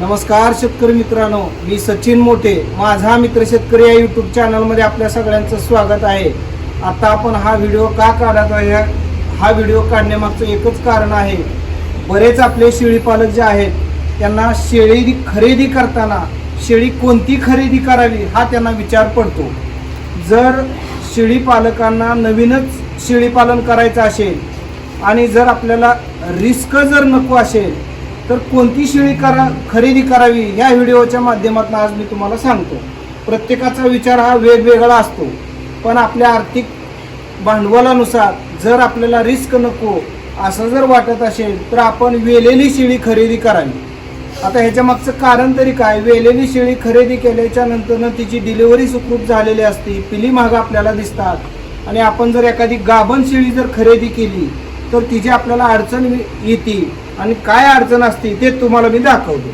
नमस्कार शेतकरी मित्रांनो मी सचिन मोठे माझा मित्र शेतकरी या यूट्यूब चॅनलमध्ये आपल्या सगळ्यांचं स्वागत आहे. आता आपण हा व्हिडिओ का काढत आहे? हा व्हिडिओ काढण्यामागचं एकच कारण आहे बरेच आपले शेळी पालक जे आहेत त्यांना शेळी खरेदी करताना शेळी कोणती खरेदी करावी हा त्यांना विचार पडतो. जर शेळी पालकांना नवीनच शेळी पालन करायचं असेल आणि जर आपल्याला रिस्क जर नको असेल तर कोणती शेळी करा खरेदी करावी ह्या व्हिडिओच्या माध्यमातून आज मी तुम्हाला सांगतो. प्रत्येकाचा विचार हा वेगवेगळा असतो. पण आपल्या आर्थिक भांडवलानुसार जर आपल्याला रिस्क नको असं जर वाटत असेल तर आपण वेलेली शेळी खरेदी करावी. आता ह्याच्यामागचं कारण तरी काय? वेलेली शेळी खरेदी केल्याच्या नंतरनं तिची डिलिव्हरी सुखरूप झालेली असते पिली महाग आपल्याला दिसतात. आणि आपण जर एखादी गाभण शेळी जर खरेदी केली तर तिची आपल्याला अडचण येते. आणि काय अडचण असते ते तुम्हाला मी दाखवतो.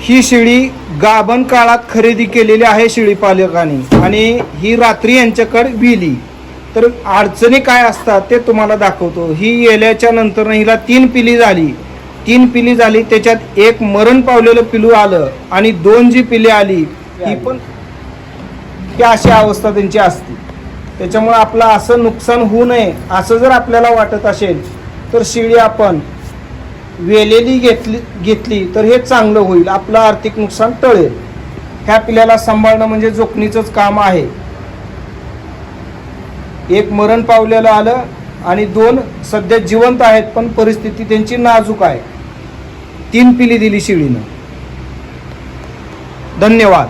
ही शिळी गाभण काळात खरेदी केलेली आहे शिळी पालकांनी आणि ही रात्री यांच्याकडे विली. तर अडचणी काय असतात ते तुम्हाला दाखवतो. ही येल्याच्या नंतर हिला तीन पिली झाली. तीन पिली झाली त्याच्यात एक मरण पावलेलं पिलू आलं आणि दोन जी पिली आली ही पण ही अशी अवस्था त्यांची असते. त्याच्यामुळे आपलं असं नुकसान होऊ नये असं जर आपल्याला वाटत असेल तर शिळी आपण वेलेली घेतली घेतली तर हे चांगलं होईल. आपलं आर्थिक नुकसान टळेल. ह्या पिल्याला सांभाळणं म्हणजे जोखमीचंच काम आहे. एक मरण पावलेलं आलं आणि दोन सध्या जिवंत आहेत पण परिस्थिती त्यांची नाजूक आहे. तीन पिली दिली शिळीनं. धन्यवाद.